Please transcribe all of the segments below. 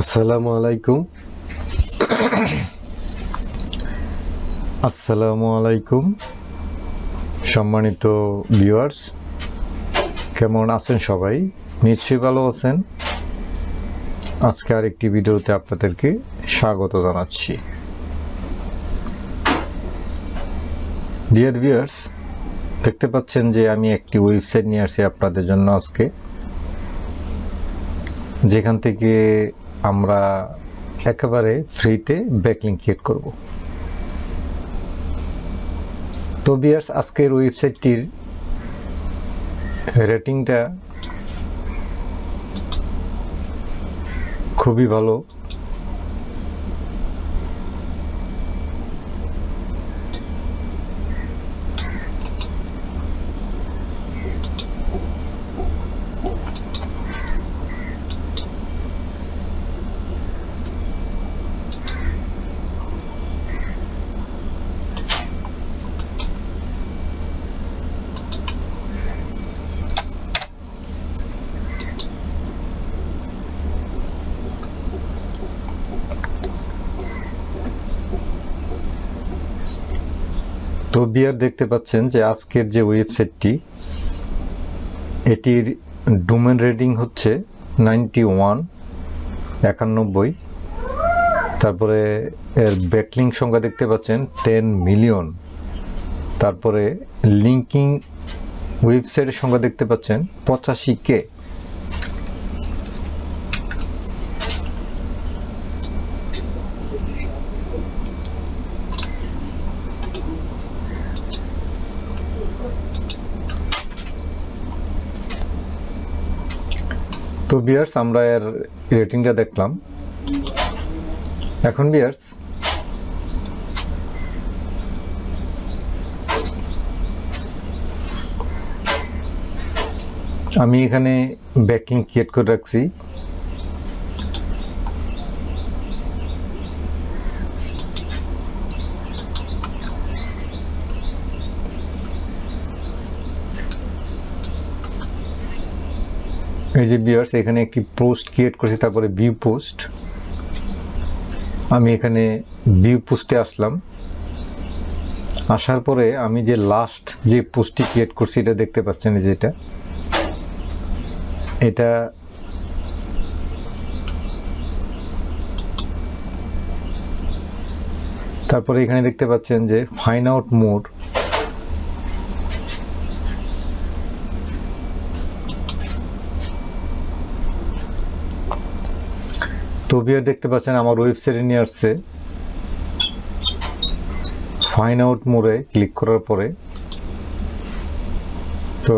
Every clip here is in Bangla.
আসসালামু আলাইকুম। আসসালামু আলাইকুম। সম্মানিত ভিউয়ার্স, কেমন আছেন সবাই? নিশ্চয়ই ভালো আছেন। আজকে আরেকটি ভিডিওতে আপনাদেরকে স্বাগত জানাচ্ছি। ডিয়ার ভিউয়ার্স, দেখতে পাচ্ছেন যে আমি একটি ওয়েবসাইট নিয়ে আসছি আপনাদের জন্য আজকে। যেখান থেকে আমরা একেবারে ফ্রিতে ব্যাকলিং ক্রিয়েট করব। তো বিয়ার্স আজকের ওয়েবসাইটটির রেটিংটা খুবই ভালো। তো বিয়ার দেখতে পাচ্ছেন যে আজকের যে ওয়েবসাইটটি, এটির ডোমেন রেটিং হচ্ছে নাইনটি ওয়ান, একানব্বই। তারপরে এর ব্যাকলিং সংখ্যা দেখতে পাচ্ছেন টেন মিলিয়ন। তারপরে লিঙ্কিং ওয়েবসাইটের সংখ্যা দেখতে পাচ্ছেন পঁচাশি কে। তো বিয়ার্স আমরা এর রেটিংটা দেখলাম। এখন বিয়ার্স আমি এখানে ব্যাকিং ক্রিয়েট করে রাখছি। এই যে বিয়ার্স এখানে একটি পোস্ট ক্রিয়েট করেছি, তারপরে ভিউ পোস্ট আমি এখানে ভিউ পোস্টে আসলাম। আসার পরে আমি যে লাস্ট যে পোস্টটি ক্রিয়েট করছি, এটা দেখতে পাচ্ছেন যে এটা। এটা তারপরে এখানে দেখতে পাচ্ছেন যে ফাইন আউট মোর তো দেখতে পাচ্ছেন, আমার ওয়েবসাইটে নিয়ে আসছে। ফাইন আউট মোড়ে ক্লিক করার পরে। তো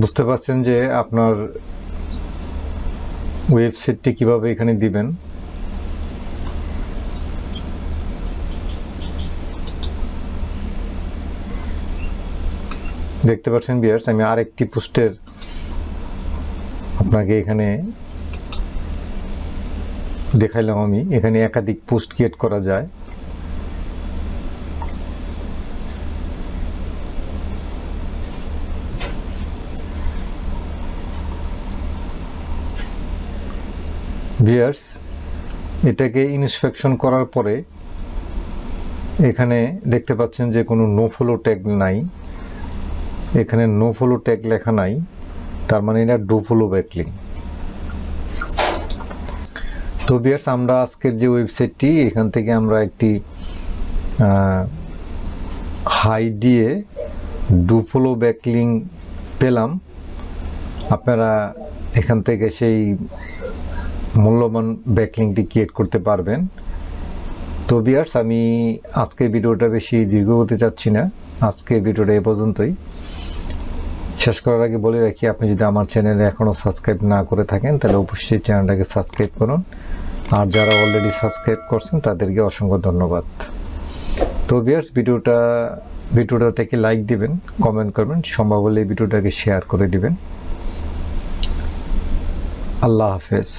বুঝতে পারছেন যে আপনার ওয়েবসাইটটি কীভাবে এখানে দিবেন। দেখতে পাচ্ছেন বিয়ার্স আমি আরেকটি পোস্টের আপনাকে এখানে দেখাইলাম আমি। এখানে একাধিক পোস্ট ক্রিয়েট করা যায়। ভিয়ার্স এটাকে ইনস্পেকশন করার পরে এখানে দেখতে পাচ্ছেন যে কোনো নো ফলো ট্যাগ নাই। এখানে নো ফলো ট্যাগ লেখা নাই। তার মানে এটা ডো ফলো ব্যাকলিং তো বিয়ার্স আমরা আজকের যে ওয়েবসাইটটি এখান থেকে আমরা একটি হাই দিয়ে ডুফলো ব্যাকলিং পেলাম। আপনারা এখান থেকে সেই মূল্যবান ব্যাকলিংটি ক্রিয়েট করতে পারবেন। তো বিয়ার্স আমি আজকের ভিডিওটা বেশি দীর্ঘ হতে চাচ্ছি না। আজকের ভিডিওটা এ পর্যন্তই। শেষ করার আগে বলে রাখি, আপনি যদি আমার চ্যানেলে এখনও সাবস্ক্রাইব না করে থাকেন, তাহলে অবশ্যই চ্যানেলটাকে সাবস্ক্রাইব করুন। আর যারা অলরেডি সাবস্ক্রাইব করছেন, তাদেরকে অসংখ্য ধন্যবাদ। তো বিয়ার্স ভিডিওটা ভিডিওটা থেকে লাইক দিবেন কমেন্ট করবেন, সম্ভব হলে ভিডিওটাকে শেয়ার করে দিবেন। আল্লাহ হাফেজ।